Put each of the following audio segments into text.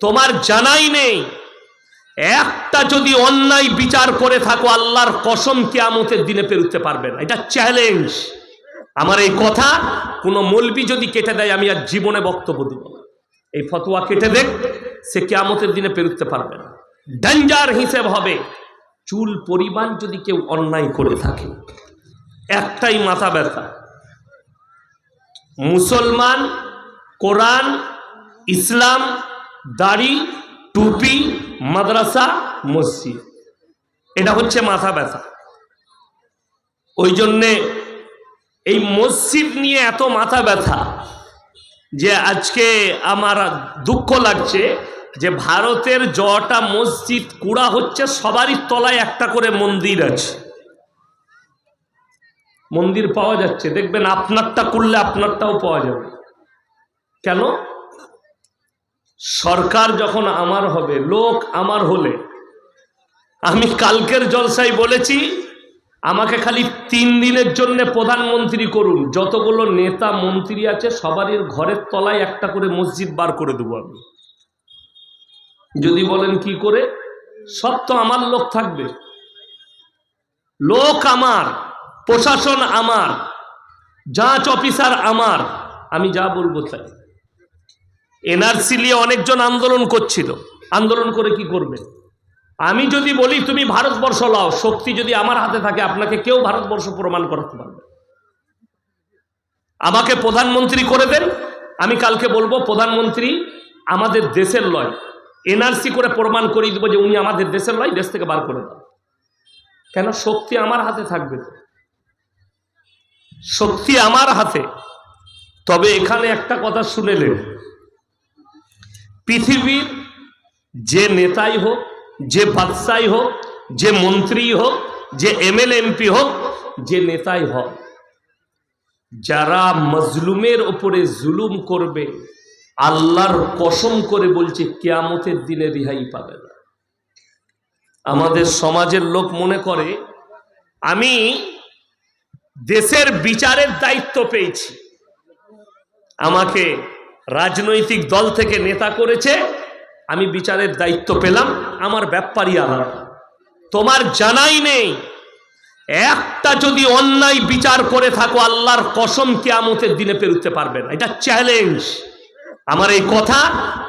তোমার জানাই নেই। একটা যদি অন্যায় বিচার করে থাকো, আল্লাহর কসম কেয়ামতের দিনে পেরুতে পারবে না। এটা চ্যালেঞ্জ আমার এই কথা কোনো মলবি যদি কেটে দেয়, আমি আর জীবনে বক্তব্য দেব না। এই ফতোয়া কেটে দেখ, সে কেয়ামতের দিনে পেরুতে পারবে না। ডেঞ্জার হিসেব হবে। চুল পরিমাণ যদি কেউ অন্যায় করে থাকে, একটাই মাথা ব্যথা। মুসলমান, কোরআন, ইসলাম দাড়ি, টুপি, মাদ্রাসা, মসজিদ। এটা হচ্ছে মাথা ব্যথা। ওই জন্যে এই মসজিদ নিয়ে এত মাথা ব্যথা যে আজকে আমার দুঃখ লাগছে যে ভারতের জটা মসজিদ কুড়া হচ্ছে, সবারই তলায় একটা করে মন্দির আছে। মন্দির পাওয়া যাচ্ছে। দেখবেন আপনারটা করলে আপনারটাও পাওয়া যাবে। কেন? সরকার যখন আমার হবে, লোক আমার হলে, আমি কালকের জলসাই বলেছি, আমাকে খালি তিন দিনের জন্য প্রধানমন্ত্রী করুন। যতগুলো নেতা মন্ত্রী আছে, সবারই ঘরের তলায় একটা করে মসজিদ বার করে দেবো আমি। যদি বলেন কি করে? সব তো আমার লোক থাকবে। লোক আমার, প্রশাসন আমার যাঁচ অফিসার আমার, আমি যা বলব তাই। এনআরসি নিয়ে অনেকজন আন্দোলন করছিল। আন্দোলন করে কি করবে? আমি যদি বলি, তুমি ভারতবর্ষ লাও, শক্তি যদি আমার হাতে থাকে, আপনাকে কেউ ভারতবর্ষ প্রমাণ করাতে পারবে আমাকে প্রধানমন্ত্রী করে দেন। আমি কালকে বলব, প্রধানমন্ত্রী, আমাদের দেশের লয়। এনআরসি করে প্রমাণ করিয়ে দেবো যে উনি আমাদের দেশের লয়, দেশ থেকে বার করে দাও। কেন? শক্তি আমার হাতে থাকবে শক্তি আমার হাতে। তবে এখানে একটা কথা শুনেলেন পৃথিবীর যে নেতাই হোক, যে বাদশাই হোক, যে মন্ত্রী হোক, যে এমএল এমপি হোক, যে নেতাই হোক, যারা মজলুমের ওপরে জুলুম করবে, আল্লাহর কসম করে বলছে, কেয়ামতের দিনে রিহাই পাবে না। আমাদের সমাজের লোক মনে করে, আমি দেশের বিচারের দায়িত্ব পেয়েছি। আমাকে রাজনৈতিক দল থেকে নেতা করেছে, আমি বিচারের দায়িত্ব পেলাম, আমার ব্যাপারই আলাদা। তোমার জানাই নেই, একটা যদি অন্যায় বিচার করে থাকো, আল্লাহর কসম কেয়ামতের দিনে পেরুতে পারবে না। এটা চ্যালেঞ্জ আমার এই কথা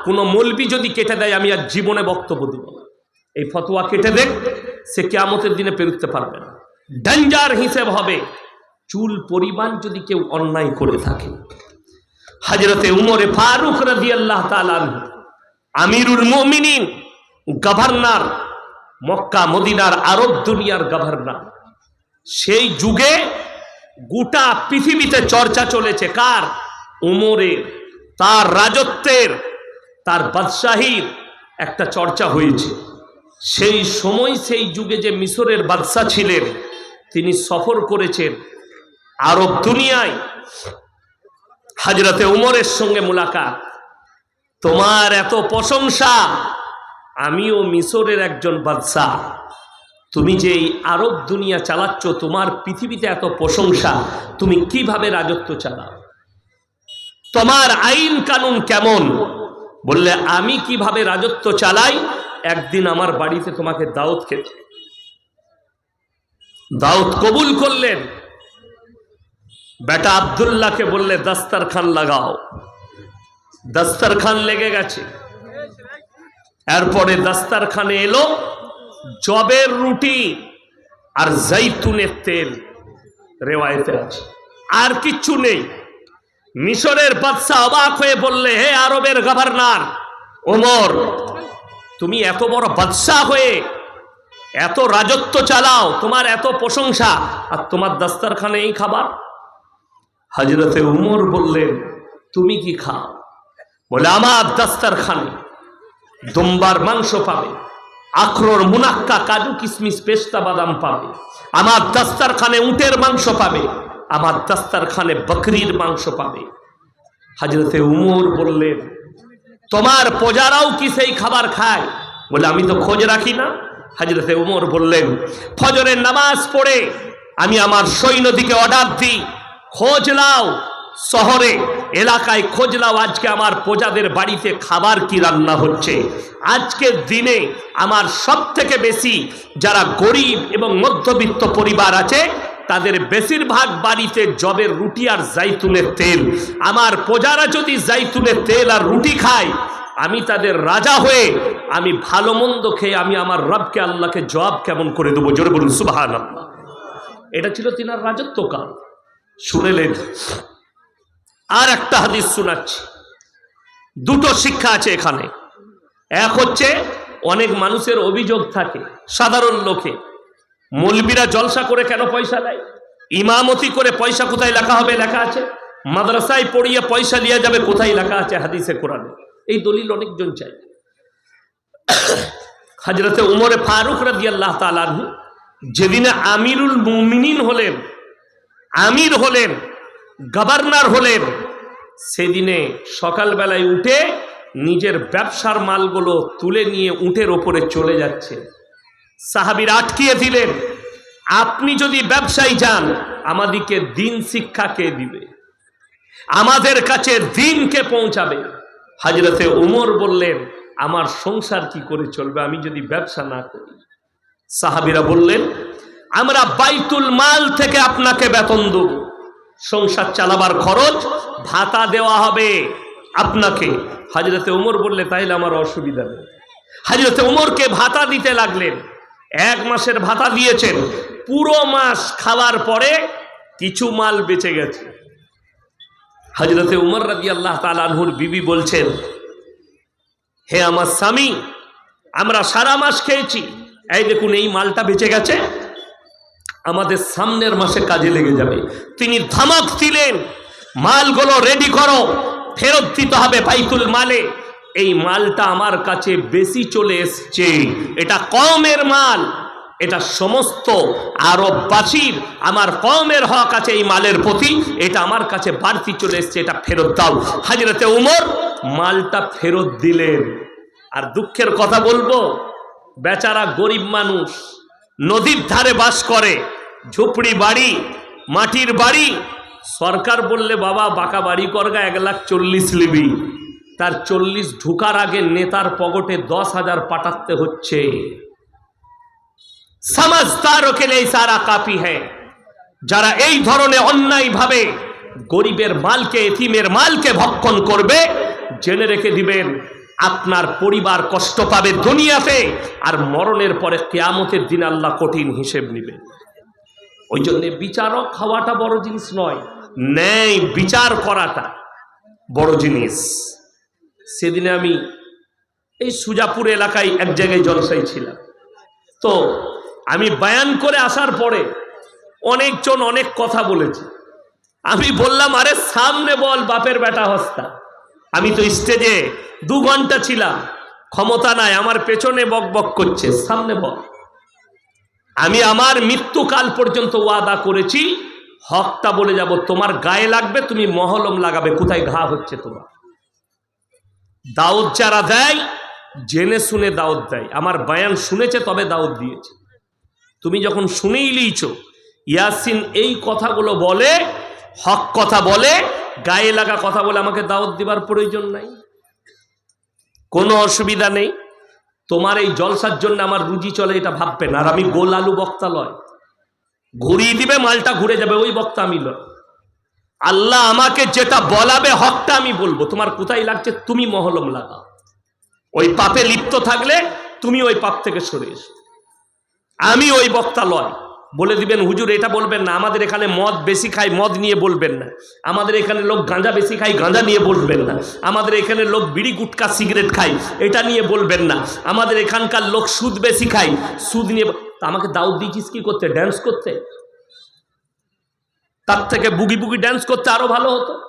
কোনো মলবি যদি কেটে দেয়, আমি আর জীবনে বক্তব্য দেব। এই ফতোয়া কেটে দেখ, সে কেয়ামতের দিনে পেরুতে পারবে না। ডেঞ্জার হিসেব হবে। চুল পরিমাণ যদি কেউ অন্যায় করে থাকে হজরতে উমরে ফারুক রাজি আল্লাহ আমিরুল মমিনিন, গভর্নর, মক্কা, মদিনার আরব দুনিয়ার গভর্নর। সেই যুগে গোটা পৃথিবীতে চর্চা চলেছে। কার? উমরের। তার রাজত্বের, তার বাদশাহীর একটা চর্চা হয়েছে। সেই সময় সেই যুগে যে মিশরের বাদশাহ ছিলেন, তিনি সফর করেছেন আরব দুনিয়ায়। হাজরতে উমরের সঙ্গে মুলাকাত। তোমার এত প্রশংসা, আমিও মিশরের একজন বাদশাহ তুমি যে এই আরব দুনিয়া চালাচ্ছ, তোমার পৃথিবীতে এত প্রশংসা, তুমি কীভাবে রাজত্ব চালাও? তোমার আইন কানুন কেমন? বললে, আমি কীভাবে রাজত্ব চালাই? একদিন আমার বাড়িতে তোমাকে দাওয়াত খেতে। দাওয়াত কবুল করলেন। বেটা আবদুল্লাহকে বললে দাস্তার খান লাগাও। দাস্তার খান লেগে গেছে। এরপরে দাস্তার খানে এলো জবের রুটি আর জৈতুনের তেল রেওয়ায়তে আছে। আর কিচ্ছু নেই। মিশরের বাদশাহ অবাক হয়ে বললে, হে আরবের গভর্নর ওমর, তুমি এত বড় বাদশাহ হয়ে এত রাজত্ব চালাও, তোমার এত প্রশংসা আর তোমার দাস্তারখানে এই খাবার? হজরতে উমর বললেন, তুমি কি খাও? বলে, আমার দাস্তারখানে। দুম্বার মাংস পাবে। আখরোর মুনাক্কা কাজু কিশমিশ পেস্তা বাদাম পাবে। আমার দাস্তারখানে উটের মাংস পাবে। আমার দাস্তারখানে বকরির মাংস পাবে। হাজরতে উমর বললেন, তোমার প্রজারাও কি সেই খাবার খায়? বলে, আমি তো খোঁজ রাখি না। হাজরতে উমর বললেন, ফজরের নামাজ পড়ে আমি আমার সৈন্যদিকে অর্ডার দিই। খোঁজ নাও শহরে, এলাকায় খোঁজ লাও আজকে আমার প্রজাদের বাড়িতে খাবার কি রান্না হচ্ছে। আজকের দিনে আমার সব থেকে বেশি যারা গরিব এবং মধ্যবিত্ত পরিবার আছে, তাদের বেশিরভাগ বাড়িতে জবের রুটি আর জাইতুনের তেল। আমার প্রজারা যদি জাইতুনের তেল আর রুটি খায়, আমি তাদের রাজা হয়ে আমি ভালো মন্দ খেয়ে আমি আমার রবকে, আল্লাহকে জবাব কেমন করে দেবো? জোরে বলুন সুবাহ এটা ছিল তিনার রাজত্বকাল। শুনেলেন আর একটা হাদিস শোনাচ্ছি। দুটো শিক্ষা আছে এখানে। এক হচ্ছে, অনেক মানুষের অভিযোগ থাকে সাধারণ লোকে, মলবিরা জলসা করে কেন পয়সা দেয়? ইমামতি করে পয়সা কোথায় লেখা হবে, লেখা আছে? মাদ্রাসায় পড়িয়ে পয়সা নিয়ে যাবে, কোথায় লেখা আছে হাদিসে, কোরআনে? এই দলিল অনেকজন চাই হাজরতে উমরে ফারুক রাজি আল্লাহ তালাহু যেদিনে আমিরুল মুমিনিন হলেন আমির হলেন, গভর্নর হলেন, সেদিনে সকালবেলায় উঠে নিজের ব্যবসার মালগুলো তুলে নিয়ে উটের ওপরে চলে যাচ্ছে। সাহাবির আটকিয়ে দিলেন, আপনি যদি ব্যবসায় যান আমাদিকে দিন শিক্ষা কে দিবে? আমাদের কাছে দিনকে পৌঁছাবে? হাজরতে উমর বললেন, আমার সংসার কি করে চলবে? আমি যদি ব্যবসা না করি? সাহাবিরা বললেন আমরা বাইতুল মাল থেকে আপনাকে বেতন দেব। সংসার চালাবার খরচ ভাতা দেওয়া হবে আপনাকে। হাজরতে উমর বললে, তাইলে আমার অসুবিধা নেই। হাজরতে উমরকে ভাতা দিতে লাগলেন। এক মাসের ভাতা দিয়েছেন। পুরো মাস খাওয়ার পরে কিছু মাল বেঁচে গেছে। হজরতে উমর রাজি আল্লাহ তালানহুর বিবি বলছেন, হে আমার স্বামী, আমরা সারা মাস খেয়েছি। এই দেখুন, এই মালটা বেঁচে গেছে। আমাদের সামনের মাসে কাজে লেগে যাবে। তিনি ধামাক দিলেন, মালগুলো রেডি করো, ফেরত দিতে হবে বাইতুল মালে। এই মালটা আমার কাছে বেশি চলে এসছে। এটা কমের মাল, এটা সমস্ত আরববাসীর, আমার কমের হক আছে এই মালের প্রতি, এটা আমার কাছে বাড়তি চলে এসছে, এটা ফেরত দাও। হাজরতে উমর মালটা ফেরত দিলেন। আর দুঃখের কথা বলব, বেচারা গরিব মানুষ, নদীর ধারে বাস করে। ঝুপড়ি বাড়ি, মাটির বাড়ি। সরকার বললে, বাবা, বাঁকা বাড়ি করগা এক লাখ চল্লিশ লিবি। তার চল্লিশ ঢুকার আগে নেতার পকেটে দশ হাজার পাঠাতে হচ্ছে। সমাজদারও কে নেই সারা কাপি হ্যাঁ যারা এই ধরনের অন্যায়ভাবে গরিবের মালকে, এতিমের মালকে ভক্ষণ করবে, জেনে রেখে দিবেন, আপনার পরিবার কষ্ট পাবে দুনিয়াতে, আর মরণের পরে কেয়ামতের দিন আল্লাহ কঠিন হিসেব নেবেন ওই জন্য বিচারক হওয়াটা বড় জিনিস নয়। ন্যায় বিচার করাটা বড় জিনিস। সেদিনে আমি এই সুজাপুর এলাকায় এক জায়গায় জলসাই ছিলাম। তো আমি বায়ান করে আসার পরে অনেকজন অনেক কথা বলেছে। আমি বললাম, আরে সামনে বল, বাপের বেটা হস্তা। আমি তো স্টেজে দু ঘণ্টা ছিলাম, ক্ষমতা নাই, আমার পেছনে বক বক করছে। সামনে বল। আমি আমার মৃত্যুকাল পর্যন্ত ওয়াদা করেছি, হকটা বলে যাব, তোমার গায়ে লাগবে, তুমি মহলম লাগাবে, কোথায় ঘা হচ্ছে তোমার? দাউদ যারা দেয়, জেনে শুনে দাউদ দেয়। আমার বায়ান শুনেছে, তবে দাউদ দিয়েছে। তুমি যখন শুনেই লিয়েছ ইয়াসিন এই কথাগুলো বলে, হক কথা বলে, গায়ে লাগা কথা বলে আমাকে দাওয়াত দিবার প্রয়োজন নাই। কোনো অসুবিধা নেই। তোমার এই জলসার জন্য আমার রুজি চলে, এটা ভাববেন আর আমি গোল আলু বক্তা লয়। ঘুরিয়ে দিবে, মালটা ঘুরে যাবে, ওই বক্তা আমি লয়। আল্লাহ আমাকে যেটা বলাবে, হকটা আমি বলব। তোমার কোথায় লাগছে, তুমি মহলম লাগাও। ওই পাপে লিপ্ত থাকলে তুমি ওই পাপ থেকে সরে এসো। আমি ওই বক্তা লয়। বলে দিবেন, হুজুর, এটা বলবেন না। আমাদের এখানে মদ বেশি খায়, মদ নিয়ে বলবেন না। আমাদের এখানে লোক গাঁজা বেশি খায়, গাঁজা নিয়ে বলবেন না। আমাদের এখানে লোক বিড়ি, গুটকা, সিগারেট খায়, এটা নিয়ে বলবেন না। আমাদের এখানকার লোক সুদ বেশি খায়, সুদ নিয়ে আমাকে দাউদ দিয়েছিস কি করতে? ড্যান্স করতে? তার থেকে বুগি বুগি ড্যান্স করতে আরও ভালো হতো।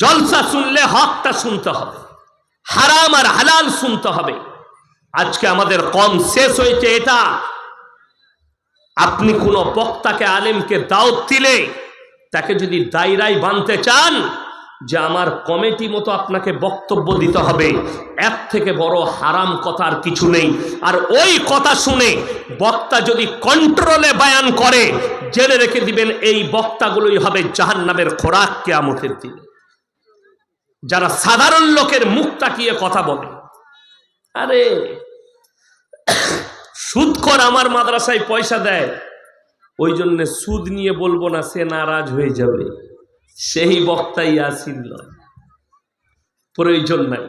জলসা শুনলে হকটা শুনতে হবে। হারাম আর হালাল শুনতে হবে। আজকে আমাদের কম শেষ হয়েছে এটা। আপনি কোনো বক্তাকে, আলেমকে দাওয়াত দিলে তাকে যদি দায়রায় বানতে চান, যে আমার কমিটি মতো আপনাকে বক্তব্য দিতে হবে, এর থেকে বড় হারাম কথা আর কিছু নেই। আর ওই কথা শুনে বক্তা যদি কন্ট্রোলে বায়ান করে জেনে রেখে দিবেন, এই বক্তাগুলোই হবে জাহান্নামের খোরাক কেয়ামতের দিন। যারা সাধারণ লোকের মুখ তাকিয়ে কথা বলে, আরে সুদখর আমার মাদ্রাসায় পয়সা দেয়। ওই জন্য সুদ নিয়ে বলব না, সে নারাজ হয়ে যাবে। সেই বক্তাই আসিল প্রয়োজন নাই।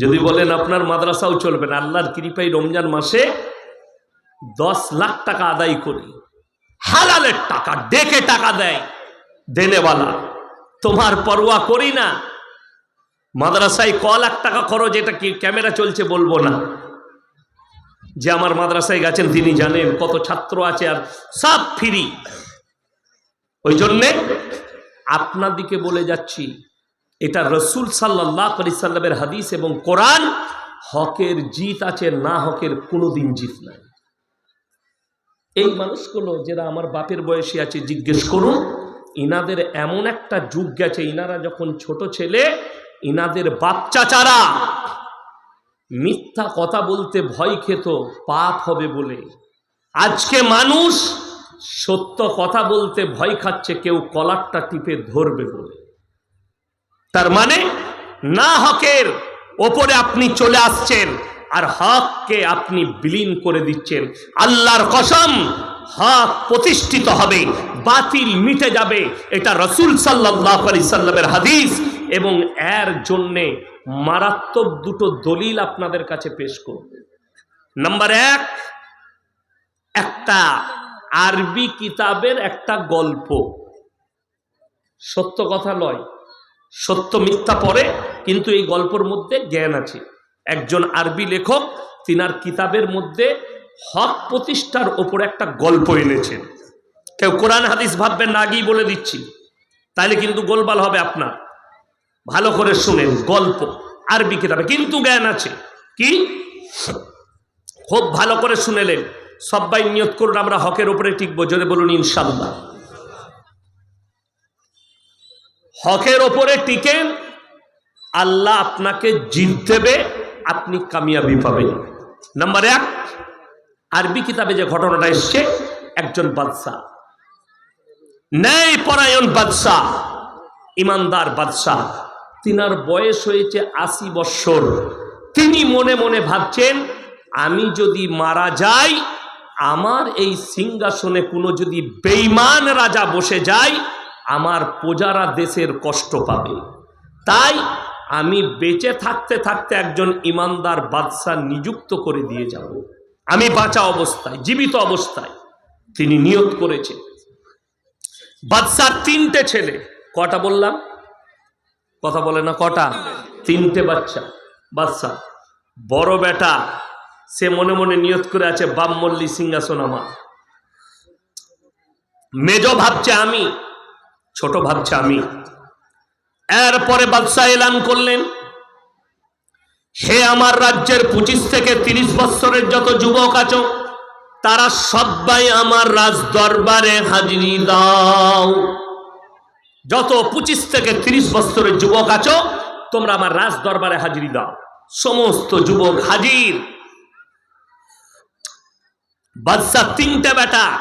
যদি বলেন আপনার মাদ্রাসাও চলবে না, আল্লাহর কৃপাই রমজান মাসে দশ লাখ টাকা আদায় করি। হালালের টাকা, ডেকে টাকা দেয়। দেনেওয়ালা, তোমার পরোয়া করি না। মাদ্রাসায় ক লাখ টাকা খরচ, এটা কি ক্যামেরা চলছে বলব না। যে আমার মাদ্রাসায় গেছেন, তিনি জানেন কত ছাত্র আছে আর সব ফ্রি। ওই জন্যে আপনাদিকে বলে যাচ্ছি, এটা রসুল সাল্লাহ আলি সাল্লামের হাদিস এবং কোরআন, হকের জিত আছে, না হকের কোনোদিন জিত নাই। এই মানুষগুলো যারা আমার বাপের বয়সী আছে, জিজ্ঞেস করুন, ইনাদের এমন একটা যুগ গেছে, ইনারা যখন ছোট ছেলে, ইনাদের বাচ্চা চারা মিথ্যা কথা বলতে ভয় খেত, পাপ হবে বলে। আজকে মানুষ সত্য কথা বলতে ভয় খাচ্ছে, কেউ কলারটা টিপে ধরবে বলে। তার মানে না হকের ওপরে আপনি চলে আসছেন, আর হককে আপনি বিলীন করে দিচ্ছেন। আল্লাহর কসম, হক প্রতিষ্ঠিত হবে, বাতিল মিটে যাবে। এটা রসুল সাল্লাহ আলি সাল্লামের হাদিস, এবং এর জন্যে মারাত্মক দুটো দলিল আপনাদের কাছে পেশ করব। নাম্বার এক, একটা আরবি কিতাবের একটা গল্প। সত্য কথা নয়, সত্য মিথ্যা পড়ে, কিন্তু এই গল্পের মধ্যে জ্ঞান আছে। একজন আরবি লেখক, তিনার কিতাবের মধ্যে হক প্রতিষ্ঠার ওপর একটা গল্প এনেছেন। কেউ কোরআন হাদিস ভাববেন না আগেই বলে দিচ্ছি। তাহলে কিন্তু গোলবাল হবে আপনার। ভালো করে শুনেন, গল্প, আরবি কিতাবে, কিন্তু জ্ঞান আছে। কি? খুব ভালো করে শুনেলেন। সবাই নিয়ত করুন, আমরা হকের উপরে টিকবো যদি বলুন ইনশাল্লাহ হকের ওপরে টিকেন, আল্লাহ আপনাকে জিত দেবে, আপনি কামিয়াবি পাবেন। নাম্বার এক, আরবি কিতাবে যে ঘটনাটা এসছে, একজন বাদশাহ ন্যায় পরায়ণ বাদশাহ ইমানদার বাদশাহ তিনার বয়স হয়েছে আশি বৎসর। তিনি মনে মনে ভাবছেন, আমি যদি মারা যাই, আমার এই সিংহাসনে কোনো যদি বেইমান রাজা বসে যায়, আমার প্রজারা দেশের কষ্ট পাবে। তাই আমি বেঁচে থাকতে থাকতে একজন ইমানদার বাদশাহ নিযুক্ত করে দিয়ে যাব। আমি বাঁচা অবস্থায়, জীবিত অবস্থায়, তিনি নিয়োগ করেছেন। বাদশার তিনটে ছেলে, কটা বললাম? কথা বলে না কটা? তিনটে বাচ্চা বাচ্চা। বড় বেটা, সে মনে মনে নিয়ত করে আছে বাম মল্লী সিংহাসন আমার। মেজ ভাবছে আমি, ছোট ভাবছে আমি। এরপরে বাদশাহ এলান করলেন, হে আমার রাজ্যের পঁচিশ থেকে তিরিশ বৎসরের যত যুবক আছো, তারা সবাই আমার রাজ দরবারে হাজিরি দাও। যত পঁচিশ থেকে তিরিশ বছরের যুবক আছো, তোমরা আমার রাজ দরবারে হাজিরি দাও। সমস্ত যুবক হাজির। বাদশাহ তিনটে বেটা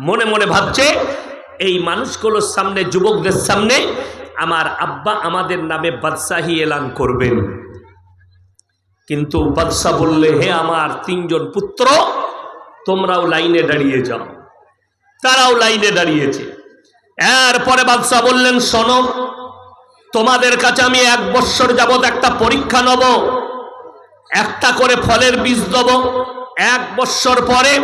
মনে মনে ভাবছে, এই মানুষগুলোর সামনে, যুবকদের সামনে আমার আব্বা আমাদের নামে বাদশাহী এলান করবেন। কিন্তু বাদশাহ বললে, হে আমার তিনজন পুত্র, তোমরাও লাইনে দাঁড়িয়ে যাও। তারাও লাইনে দাঁড়িয়েছে। এরপরে বাদশাহ বললেন, শোনো, তোমাদের কাছে আমি এক বৎসর যাবৎ একটা পরীক্ষা নেব, একটা করে ফলের বীজ দেব। এক বৎসর পরে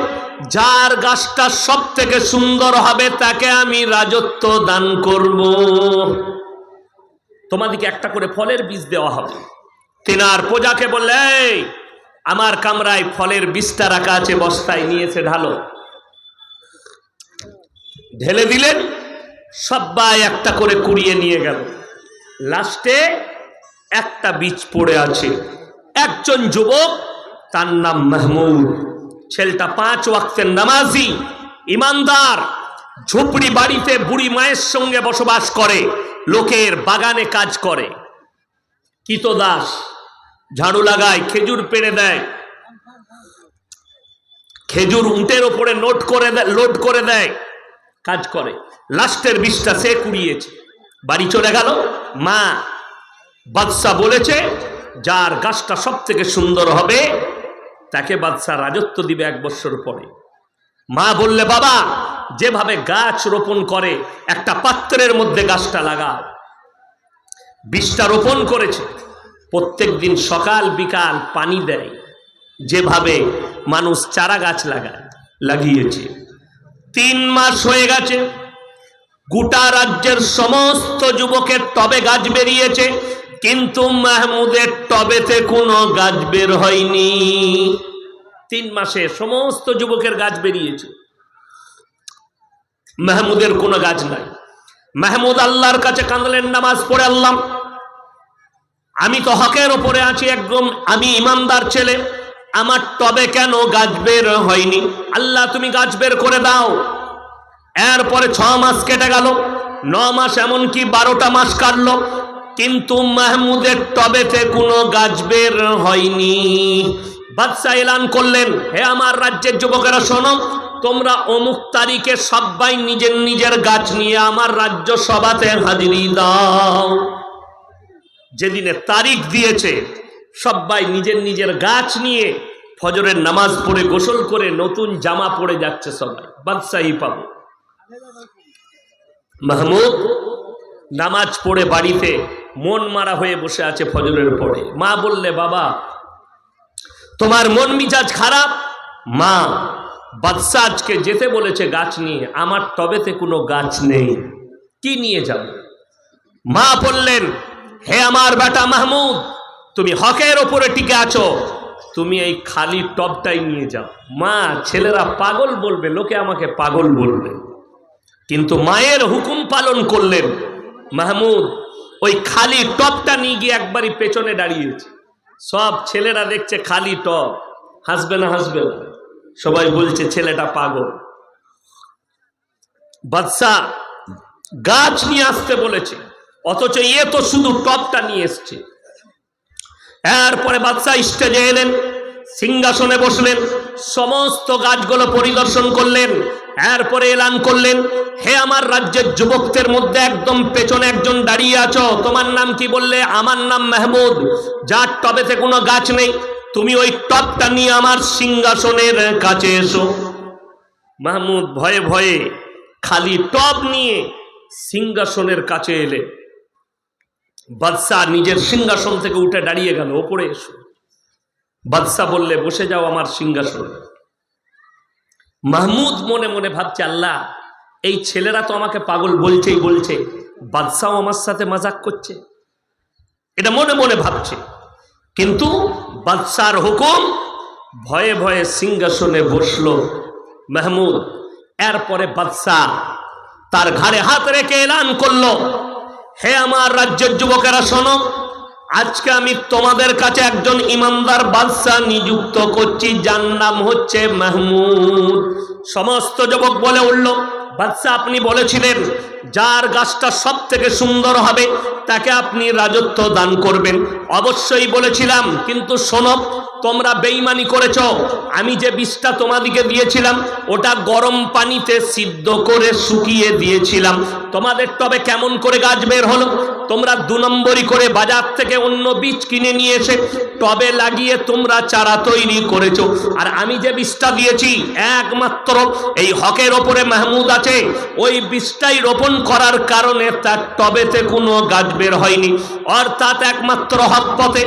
যার গাছটা সব থেকে সুন্দর হবে, তাকে আমি রাজত্ব দান করব। তোমাদিকে একটা করে ফলের বীজ দেওয়া হবে। তিনার প্রজাকে বললে আমার কামরায় ফলের বীজটা রাখা আছে, বস্তায় নিয়েছে ঢালো। ঢেলে দিলেন সবাই একটা করে কুড়িয়ে নিয়ে গেল। লাস্টে একটা বীজ পড়ে আছে। একজন যুবক, তার নাম মাহমুদ। ছেলেটা পাঁচ ওয়াক্তের নামাজি, ইমানদার, ঝুপড়ি বাড়িতে বুড়ি মায়ের সঙ্গে বসবাস করে, লোকের বাগানে কাজ করে। কিত দাস, ঝাড়ু লাগায়, খেজুর পেড়ে দেয়। খেজুর উঁটের ওপরে নোট করে দেয় লোড করে দেয়। কাজ করে। লাস্টের বিষটা সে কুড়িয়েছে। বাড়ি চলে গেল। মা বাদশাহ বলেছে, যার গাছটা সব থেকে সুন্দর হবে, তাকে বাদশাহ রাজত্ব দিবে এক বছর পরে। মা বললে, বাবা, যেভাবে গাছ রোপণ করে, একটা পাত্রের মধ্যে গাছটা লাগা বীজটা রোপণ করেছে। প্রত্যেক দিন সকাল বিকাল পানি দেয়। যেভাবে মানুষ চারা গাছ লাগায়, লাগিয়েছে। তিন মাস হয়ে গেছে। গোটা রাজ্যের সমস্ত যুবকের টবে গাছ বেরিয়েছে, কিন্তু মাহমুদের টবেতে কোনো গাছ বের হয়নি। তিন মাসে সমস্ত যুবকের গাছ বেরিয়েছে। মাহমুদের কোনো গাছ নাই। মাহমুদ আল্লাহর কাছে কাঁদলেন, নামাজ পড়ে আল্লাহ। আমি তো হকের ওপরে আছি, একদম আমি ইমানদার ছেলে। আমার টবে কেন গাছ বের হয়নি? আল্লাহ, তুমি গাছ বের করে দাও। এরপরে ছ মাস কেটে গেল। ন মাস এমনকি বারোটা মাস কাটলো। কিন্তু মাহমুদের টবেতে কোনো গাছ বের হয়নি। বাদশাহ এলান করলেন, হে আমার রাজ্যের যুবকেরা, শোনো, তোমরা অমুক তারিখে সবাই নিজের নিজের গাছ নিয়ে আমার রাজ্য সভাতে হাজিরি দাও। যেদিনে তারিখ দিয়েছে সবাই নিজের নিজের গাছ নিয়ে ফজরের নামাজ পড়ে, গোসল করে, নতুন জামা পরে যাচ্ছে সবাই। বাদশাহী পাবো। মাহমুদ, নামাজ পড়ে বাড়িতে মন মারা হয়ে বসে আছে ফজরের পরে। মা বললে, বাবা, তোমার মন মিজাজ খারাপ? মা, বাদশাহ আজকে যেতে বলেছে গাছ নিয়ে। আমার টবেতে কোনো গাছ নেই। কি নিয়ে যাব? মা বললেন, হে আমার বেটা মাহমুদ তুমি হকের ওপরে টিকে আছো। তুমি এই খালি টবটাই নিয়ে যাও। মা, ছেলেরা পাগল বলবে, লোকে আমাকে পাগল বলবে। কিন্তু মায়ের হুকুম পালন করলেন মাহমুদ, ওই খালি টপটা নিয়ে গিয়ে একবারই পেছনে দাঁড়িয়েছে। সব ছেলেরা দেখছে খালি টপ। হাসবে না হাসবে না। সবাই বলছে, ছেলেটা পাগল। বাদশাহ গাছ নিয়ে আসতে বলেছে, অথচ এ তো শুধু টপটা নিয়ে এসছে। এরপরে বাদশাহ স্টেজে এলেন, সিংহাসনে বসলেন, সমস্ত গাছগুলো পরিদর্শন করলেন, এরপরে এলান করলেন, হে আমার রাজ্যের যুবকদের মধ্যে একদম পেছনে একজন দাঁড়িয়ে আছো, তোমার নাম কি বললে? আমার নাম মেহমুদ, যার টবেতে কোনো গাছ নেই, তুমি ওই টবটা নিয়ে আমার সিংহাসনের কাছে এসো। মাহমুদ ভয়ে ভয়ে খালি টব নিয়ে সিংহাসনের কাছে এলে। বাদশাহ নিজের সিংহাসন থেকে উঠে দাঁড়িয়ে গেল, ওপরে এসো। বাদশাহ বললে, বসে যাও আমার সিংহাসন। মাহমুদ মনে মনে ভাবছে, আল্লাহ, এই ছেলেরা তো আমাকে পাগল বলছেই বলছে বাদশাহ আমার সাথে মাজাক করছে। এটা মনে মনে ভাবছে। কিন্তু বাদশার হুকুম ভয়ে ভয়ে সিংহাসনে বসল মাহমুদ। এরপরে বাদশাহ তার ঘাড়ে হাত রেখে এলান করল। হে আমার রাজ্যের যুবকেরা, শোনো, আজকে আমি তোমাদের কাছে একজন ইমানদার বাদশাহ নিযুক্ত করছি, যার নাম হচ্ছে মাহমুদ। সমস্ত যুবক বলে উঠল, বাদশাহ আপনি বলেছিলেন যার গাছটা সব থেকে সুন্দর হবে, তাকে আপনি রাজত্ব দান করবেন। অবশ্যই বলেছিলাম, কিন্তু শোনো, তোমরা বেইমানি করেছ। আমি যে বিষটা তোমাদিকে দিয়েছিলাম, ওটা গরম পানিতে সিদ্ধ করে শুকিয়ে দিয়েছিলাম। তোমাদের তবে কেমন করে গাছ বের হলো? তোমরা দু নম্বরই করে বাজার থেকে অন্য বীজ কিনে নিয়ে এসে টবে লাগিয়ে তোমরা চারা তৈরি করেছ। আর আমি যে বীজটা দিয়েছি, একমাত্র এই হকের ওপরে মাহমুদ আছে। ওই বীজটাই রোপণ করার কারণে তার টবেতে কোনো গাছ বের হয়নি। অর্থাৎ একমাত্র হক পথে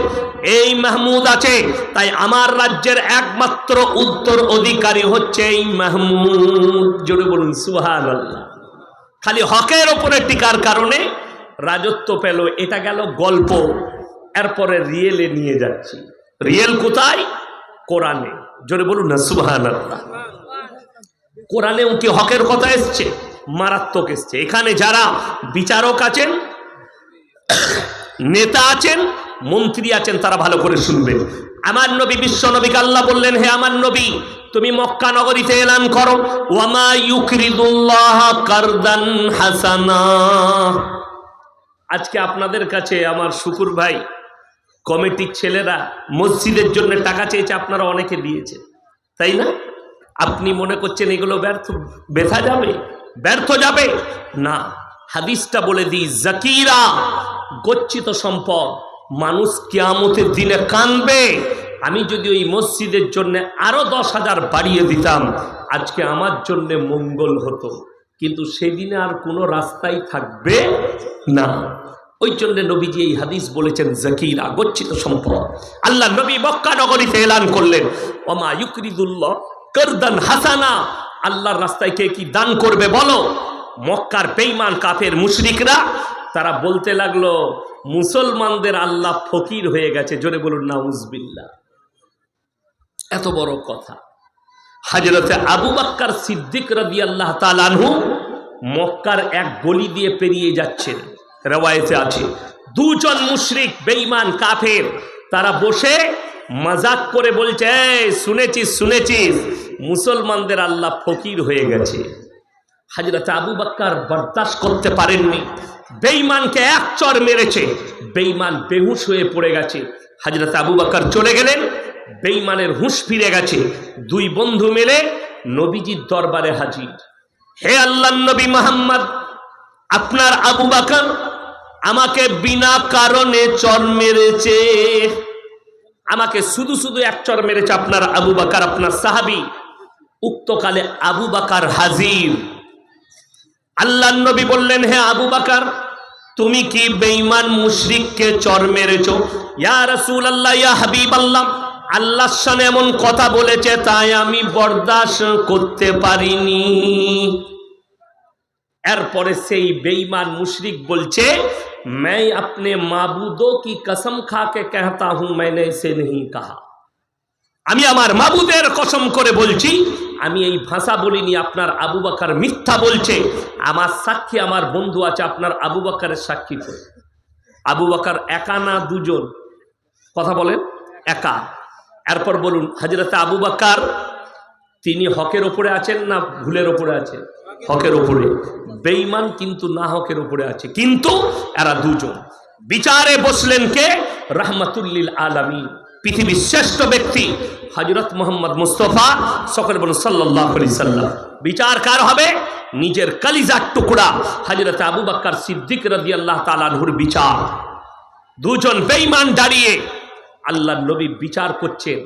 এই মাহমুদ আছে। তাই আমার রাজ্যের একমাত্র উত্তর অধিকারী হচ্ছে এই মাহমুদ। জোরে বলুন সুহান খালি হকের ওপরে টিকার কারণে রাজত্ব পেল, এটা গেল গল্প। এরপরে রিয়েলে নিয়ে যাচ্ছি। রিয়েল কোথায়? কোরআনে। জোরে বলুন না সুহান আল্লাহ কোরআনেও কি হকের কথা এসছে? মারাত্মক এসছে। এখানে যারা বিচারক আছেন, নেতা আছেন, মন্ত্রী আছেন, তারা ভালো করে শুনবেন। আমার নবী, বিশ্ব নবীকে আল্লাহ বললেন, হে আমার নবী, তুমি মক্কা নগরীতে এলান করো। ওয়ামা ইউকরিদুল্লাহ কারদান হাসানা। আজকে আপনাদের কাছে আমার শুকুর ভাই, কমিটির ছেলেরা মসজিদের জন্য টাকা চেয়েছে, আপনারা অনেকে দিয়েছে তাই না? আপনি মনে করছেন এগুলো ব্যর্থ বেথা যাবে? ব্যর্থ যাবে? না। হাদিসটা বলে দিই, জাকিরা, গচ্ছিত সম্পদ। মানুষ কেয়ামতের দিনে কানবে। আমি যদি ওই মসজিদের জন্য আরও দশ হাজার বাড়িয়ে দিতাম, আজকে আমার জন্য মঙ্গল হতো। কিন্তু সেদিনে আর কোনো রাস্তাই থাকবে না। ওই জন্য নবীজি এই হাদিস বলেছেন, জাকিরা, গচ্ছিত সম্পদ। আল্লাহ নবী মক্কা নগরীতে এলান করলেন। ওমা ইউকরিদুল্লাহ করদান হাসানা আল্লাহর রাস্তায় কে কি দান করবে বলো? মক্কার বেঈমান কাফের মুশরিকরা, তারা বলতে লাগল, মুসলমানদের আল্লাহ ফকির হয়ে গেছে। জোরে বলুন নাউজবিল্লা এত বড় কথা। হাজরতে আবু বাক্কার সিদ্দিক রবি আল্লাহ তালানহু মক্কার এক গলি দিয়ে পেরিয়ে যাচ্ছেন। রেওয়ায়েতে আছে। দুজন মুশরিক বেঈমান কাফের, তারা বসে মজাক করে বলছে শুনেছিস শুনেছিস? মুসলমানদের আল্লাহ ফকির হয়ে গেছে। হাজরত আবু বাক্কার বরদাস্ত করতে পারেননি। বেঈমানকে এক চর মেরেছে। বেঈমান বেহুশ হয়ে পড়ে গেছে। হাজরত আবু বাক্কার চলে গেলেন। বেঈমানের হুঁশ ফিরে গেছে। দুই বন্ধু মিলে নবীজির দরবারে হাজির। হে আল্লাহ নবী মোহাম্মদ, আপনার আবু বাকর আমাকে বিনা কারণে চর মেরেছে। আমাকে শুধু শুধু এক চর মেরেছে আপনার আবু বাকার আপনার সাহাবি। উক্তকালে আবু বাকার হাজির আল্লাহ নবী বললেন হে আবু বাকার তুমি কি বেঈমান মুশরিককে চর মেরেছ ইয়া রাসূল আল্লাহ ইয়া হাবিব আল্লাহ আল্লাহর সামনে এমন কথা বলেছে তাই আমি বরদাস্ত করতে পারিনি এরপরে সেই বেঈমান মুশরিক বলছে मैं अपने माबूदों की कसम खा के कहता हूं मैंने इसे नहीं कहा আমি আমার মাবুদের কসম করে বলছি আমি এই ভাষা বলিনি, আপনার আবু বাকার মিথ্যা বলছে। আমার সাক্ষী, আমার বন্ধু আছে, আপনার আবু বাকারের সাক্ষী করে আবু বাকার একা না দুজন? কথা বলেন, একা। এরপর বলুন হাজরতে আবু বাকার, তিনি হকের ওপরে আছেন না ভুলের ওপরে আছেন? হকের ওপরে। বেঈমান কিন্তু না হকের ওপরে আছে, কিন্তু এরা দুজন। বিচারে বসলেন কে? রাহমাতুল্লিল আলামী পৃথিবীর শ্রেষ্ঠ ব্যক্তি হজরত মোহাম্মদ মুস্তফা সকলে বলুন সাল্লাহ সাল্লাম। বিচার কার হবে? নিজের কালিজার টুকরা হজরত আবু বাক্কার সিদ্দিক রদি আল্লাহ তালানহুর বিচার। দুজন বেঈমান দাঁড়িয়ে আল্লাহ নবী বিচার করছেন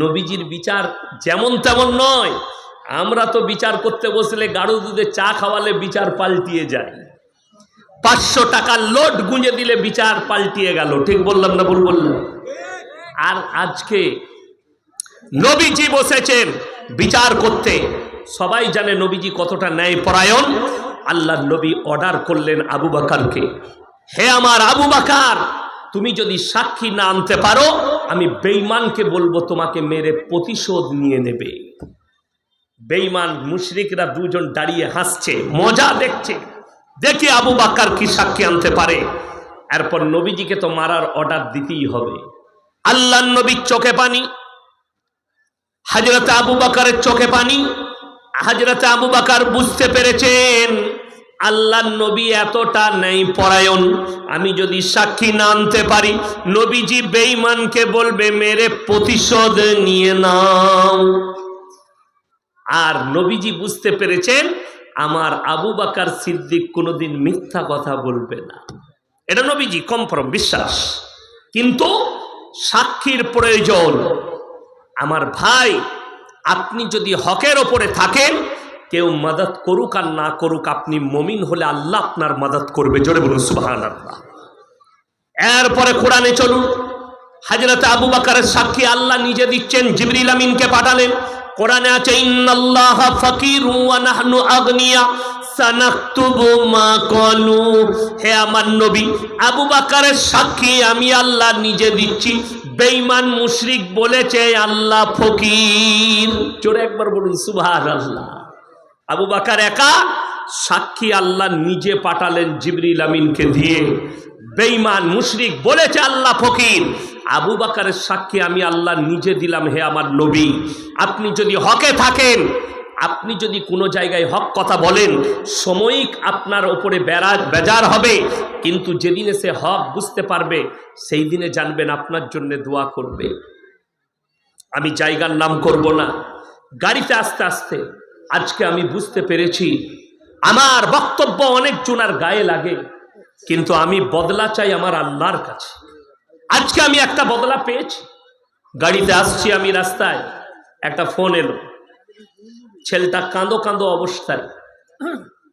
নবীজির বিচার যেমন তেমন নয়। আমরা তো বিচার করতে বসলে গাঢ় দুধে চা খাওয়ালে বিচার পাল্টিয়ে যায়। পাঁচশো টাকার লোড গুঁজে দিলে বিচার পাল্টিয়ে গেল। ঠিক বললাম না ভুল বললাম? আর আজকে নবীজি বসেছেন বিচার করতে। সবাই জানে নবীজি কতটা ন্যায় পরায়ণ আল্লাহ নবী অর্ডার করলেন আবু বাকারকে। হে আমার আবু বাকার, তুমি যদি সাক্ষী না আনতে পারো, আমি বেঈমানকে বলব তোমাকে মেরে প্রতিশোধ নিয়ে নেবে। বেঈমান মুশরিকরা দুজন দাঁড়িয়ে হাসছে, মজা দেখছে। দেখি আবু বাক্কার কি সাক্ষী আনতে পারে। এরপর নবীজিকে তো মারার অর্ডার দিতেই হবে। আল্লাহ নবীর চোখে পানি হাজরত আবু বাকারের চোখে পানি হাজরত আবু বাকার বুঝতে পেরেছেন আল্লাহ নবী এতটা নেই পরায়ণ। আমি যদি সাক্ষী না আনতে পারি, নবীজি বেঈমানকে বলবে, মেরে প্রতিশোধ নিয়ে নাও। আর নবীজি বুঝতে পেরেছেন, আমার আবু বাকার সিদ্দিক কোনোদিন মিথ্যা কথা বলবে না। এটা নবীজি কনফার্ম বিশ্বাস। কিন্তু সাক্ষীর প্রয়োজন। আমার ভাই, আপনি যদি হকের ওপরে থাকেন, কেউ মদত করুক আর না করুক, আপনি মমিন হলে আল্লাহ আপনার মদত করবে। জোরে বলুন সুবাহান আল্লাহ এরপরে কোরআনে চলুন। হাজরত আবু বাকারের সাক্ষী আল্লাহ নিজে দিচ্ছেন, জিবরিল আমিনকে পাঠালেন। কোরআনে আছে, ইন্নাল্লাহ ফাকিরু ওয়া নাহনু আগনিয়া। হে আমার নবী, আবু বাকারের সাক্ষী আমি আল্লাহ নিজে দিচ্ছি। বেঈমান মুশরিক বলেছে, আল্লাহ ফকির। জোরে একবার বলুন, সুবহানাল্লাহ। আবু বাকার একা সাক্ষী আল্লাহ নিজে পাঠালেন জিবরিল আমিনকে দিয়ে। বেঈমান মুশরিক বলেছে, আল্লাহ ফকির। আবু বাকারের সাক্ষী আমি আল্লাহ নিজে দিলাম, হে আমার নবী। আপনি যদি হকে থাকেন আপনি যদি কোনো জায়গায় হক কথা বলেন, সাময়িক আপনার ওপরে বেড়া, বেজার হবে। কিন্তু যেদিনে সে হক বুঝতে পারবে, সেই দিনে জানবেন আপনার জন্য দোয়া করবে। আমি জায়গার নাম করব না। গাড়িতে আস্তে আস্তে, আজকে আমি বুঝতে পেরেছি, আমার বক্তব্য অনেক জনার গায়ে লাগে, কিন্তু আমি বদলা চাই আমার আল্লাহর কাছে। আজকে আমি একটা বদলা পেয়েছি। গাড়িতে আসছি আমি রাস্তায়, একটা ফোন এলো। ছেলেটা কাঁদো কাঁদো অবস্থায়।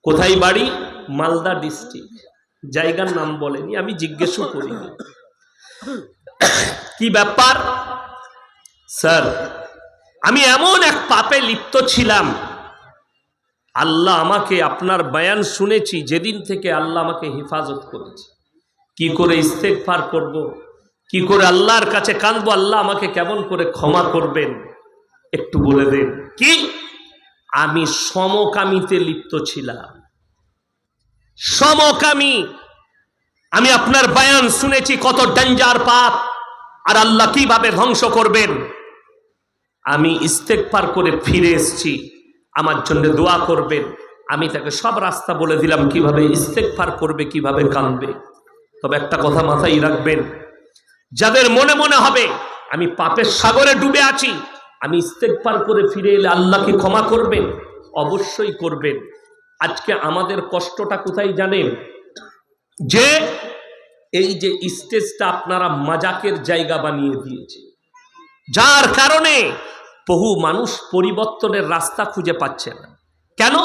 কোথায় বাড়ি? মালদা ডিস্ট্রিক্ট। জায়গার নাম বলেনি, আমি জিজ্ঞেসও করিনি। কি ব্যাপার? স্যার, আমি এমন এক পাপে লিপ্ত ছিলাম। আল্লাহ আমাকে আপনার বয়ান শুনেছি, যেদিন থেকে আল্লাহ আমাকে হেফাজত করেছে। কি করে ইস্তেক ইস্তেকফার করব। কি করে আল্লাহর কাছে কাঁদবো? আল্লাহ আমাকে কেমন করে ক্ষমা করবেন? একটু বলে দেন। কি? আমি সমকামিতে লিপ্ত ছিলাম। সমকামী, আমি আপনার বয়ান শুনেছি কত ডেঞ্জার পাপ, আর আল্লাহ কীভাবে ধ্বংস করবেন। আমি ইস্তেক পার করে ফিরে এসেছি, আমার জন্য দোয়া করবেন। আমি তাকে সব রাস্তা বলে দিলাম, কীভাবে ইস্তেকফার করবে, কীভাবে কাঁদবে। তবে একটা কথা মাথায় রাখবেন, যাদের মনে মনে হবে, আমি পাপের সাগরে ডুবে আছি আমি ইস্তেকফার করে ফিরে এলে আল্লাহ কি ক্ষমা করবেন, অবশ্যই করবেন। আজকে আমাদের কষ্টটা কোথায় জানেন? যে এই যে স্টেজটা আপনারা মাজাকের জায়গা বানিয়ে দিয়েছে। যার কারণে বহু মানুষ পরিবর্তনের রাস্তা খুঁজে পাচ্ছে না। কেন?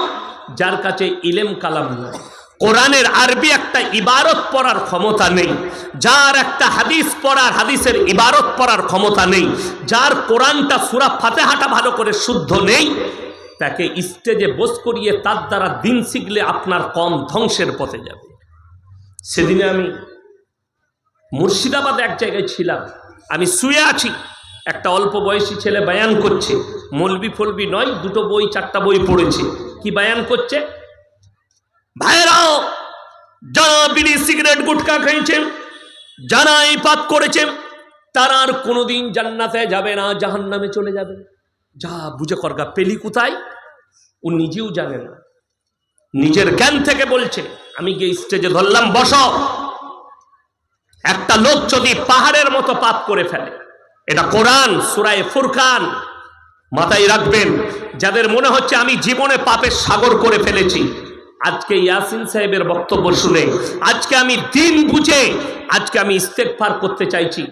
যার কাছে ইলেম কালাম নয় কোরআনের আরবি একটা ইবারত পড়ার ক্ষমতা নেই, যার একটা হাদিস পড়ার হাদিসের ইবারত পড়ার ক্ষমতা নেই, যার কোরআনটা সুরা ফাতেহাটা ভালো করে শুদ্ধ নেই, তাকে স্টেজে বস করিয়ে তার দ্বারা দিন শিখলে আপনার কম ধ্বংসের পথে যাবে। সেদিনে আমি মুর্শিদাবাদ এক জায়গায় ছিলাম, আমি শুয়ে আছি, একটা অল্প বয়সী ছেলে বায়ান করছে মলবি ফলবি নয়, দুটো বই, চারটা বই পড়েছে, কি বায়ান করছে? ভাইরাও যারা বিড়ি সিগারেট, গুটকা খেয়েছেন, যারা এই পাপ করেছেন, তারা আর কোনোদিন জান্নাতে যাবে না জাহান নামে চলে যাবে। যা বুঝে করগা পেলি কোথায়? ও নিজেও জানে না। নিজের জ্ঞান থেকে বলছে, আমি গিয়ে স্টেজে ধরলাম, বস। একটা লোক যদি পাহাড়ের মতো পাপ করে ফেলে, এটা কোরআন, সুরায় ফুরকান, মাথায় রাখবেন, যাদের মনে হচ্ছে আমি জীবনে পাপের সাগর করে ফেলেছি আজকে ইয়াসিন সাহেবের বক্তব্য শুনে আজকে আমি দিন বুঝে আজকে আমি ইস্তেকফার করতে চাইছি।